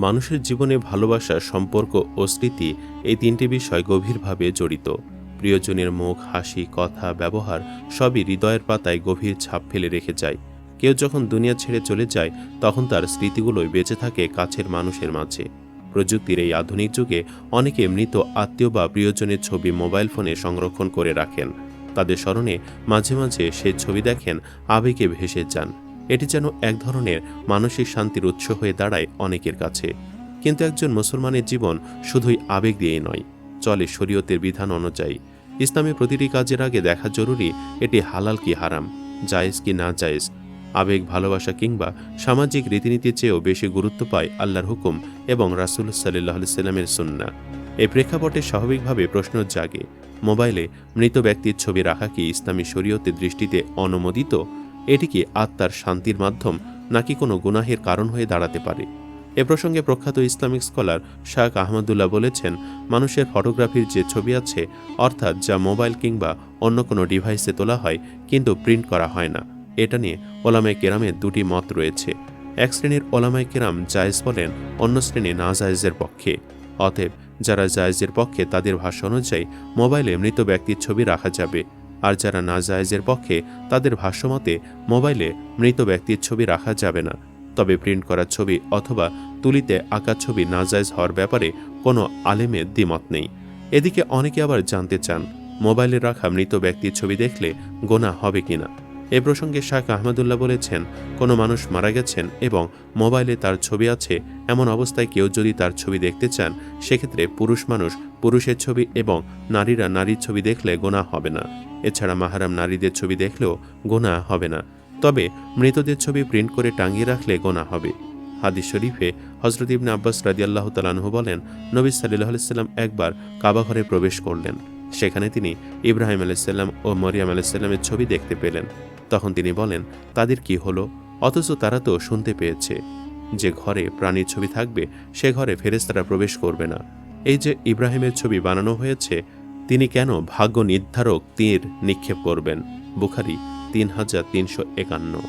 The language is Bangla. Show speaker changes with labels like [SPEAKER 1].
[SPEAKER 1] মানুষের জীবনে ভালোবাসা, সম্পর্ক ও স্মৃতি এই তিনটি বিষয় গভীরভাবে জড়িত। প্রিয়জনের মুখ, হাসি, কথা, ব্যবহার সবই হৃদয়ের পাতায় গভীর ছাপ ফেলে রেখে যায়। কেউ যখন দুনিয়া ছেড়ে চলে যায়, তখন তার স্মৃতিগুলোই বেঁচে থাকে কাছের মানুষের মাঝে। প্রযুক্তির এই আধুনিক যুগে অনেকে মৃত আত্মীয় বা প্রিয়জনের ছবি মোবাইল ফোনে সংরক্ষণ করে রাখেন। তাদের স্মরণে মাঝে মাঝে সে ছবি দেখেন আবেগে ভেসে যান। এটি যেন এক ধরনের মানসিক শান্তির উৎস হয়ে দাঁড়ায় অনেকের কাছে। কিন্তু একজন মুসলমানের জীবন শুধুই আবেগ দিয়েই নয়, চলে শরীয়তের বিধান অনুযায়ী। ইসলামে প্রতিটি কাজের আগে দেখা জরুরি এটি হালাল কি হারাম, জায়েজ কি না জায়েজ। আবেগ, ভালোবাসা কিংবা সামাজিক রীতিনীতির চেয়েও বেশি গুরুত্ব পায় আল্লাহর হুকুম এবং রাসুল সাল্লাহ সাল্লামের সুন্না। এই প্রেক্ষাপটে স্বাভাবিকভাবে প্রশ্ন জাগে, মোবাইলে মৃত ব্যক্তির ছবি রাখা কি ইসলামী শরীয়তের দৃষ্টিতে অনুমোদিত? এটি কি আত্মার শান্তির মাধ্যম নাকি কোনো গুনাহের কারণ হয়ে দাঁড়াতে পারে। এ প্রসঙ্গে প্রখ্যাত ইসলামিক স্কলার শাহ আহমদুল্লাহ বলেছেন, মানুষের ফটোগ্রাফির যে ছবি আছে, অর্থাৎ যা মোবাইল কিংবা অন্য কোনো ডিভাইসে তোলা হয়, কিন্তু প্রিন্ট করা হয় না। এটা নিয়ে ওলামায় কেরামের দুটি মত রয়েছে। এক শ্রেণির ওলামায় কেরাম জায়েজ বলেন, অন্য শ্রেণি না জায়েজের পক্ষে। অতএব যারা জায়েজের পক্ষে তাদের ভাষ্য অনুযায়ী মোবাইলে মৃত ব্যক্তির ছবি রাখা যাবে। আর যারা নাজায়েজের পক্ষে তাদের ভাষ্যমতে মোবাইলে মৃত ব্যক্তির ছবি রাখা যাবে না। তবে প্রিন্ট করা ছবি অথবা তুলিতে আঁকা ছবি না জায়েজ হওয়ার ব্যাপারে কোনো আলেমের দ্বিমত নেই। এদিকে অনেকে আবার জানতে চান, মোবাইলে রাখা মৃত ব্যক্তির ছবি দেখলে গোনা হবে কিনা। এ প্রসঙ্গে শাহ আহমদুল্লাহ বলেছেন, কোনো মানুষ মারা গেছেন এবং মোবাইলে তার ছবি আছে, এমন অবস্থায় কেউ যদি তার ছবি দেখতে চান, সেক্ষেত্রে পুরুষ মানুষ পুরুষের ছবি এবং নারীরা নারীর ছবি দেখলে গোনা হবে না। এছাড়া মাহারাম নারীদের ছবি দেখলেও গোনা হবে না। তবে মৃতদের ছবি প্রিন্ট করে টাঙিয়ে রাখলে গোনা হবে। হাদিস শরীফে হজরত ইবনে আব্বাস রাদিয়াল্লাহ তালানহু বলেন, নবী সাল্লাহ সাল্লাম একবার কাবাঘরে প্রবেশ করলেন। সেখানে তিনি ইব্রাহিম আলাইসাল্লাম ও মরিয়াম আলাইসাল্লামের ছবি দেখতে পেলেন। তখন তিনি বলেন, তাদের কি হলো? অথচ তারা তো শুনতে পেয়েছে। যে ঘরে প্রাণীর ছবি থাকবে, সে ঘরে ফেরেস্তারা প্রবেশ করবে না। এই যে ইব্রাহিমের ছবি বানানো হয়েছে, তিনি কেন ভাগ্য নির্ধারক তীর নিক্ষেপ করবেন? বুখারি তিন হাজার তিনশো একান্ন।